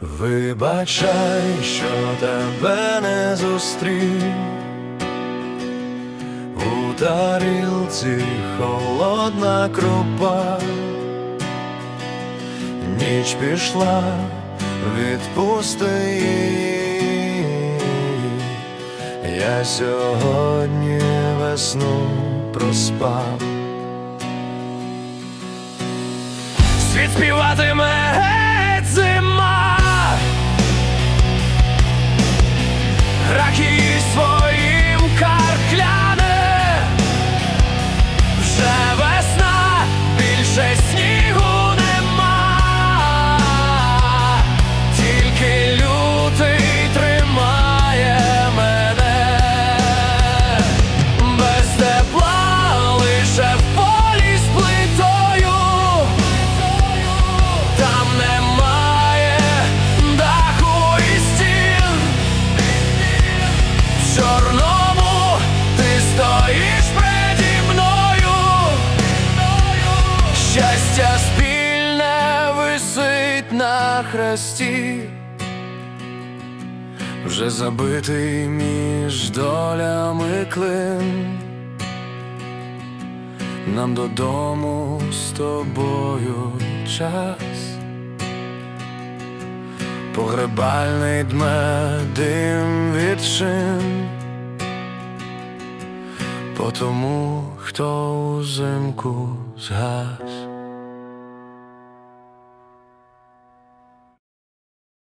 Вибачай, що тебе не зустрів у тарілці холодна крупа, ніч пішла, відпусти її. Я сьогодні весну проспав. Світ співатиме на хресті Вже забитий між долями клин нам додому з тобою час. Погребальний дме дим від шин по тому, хто узимку згас.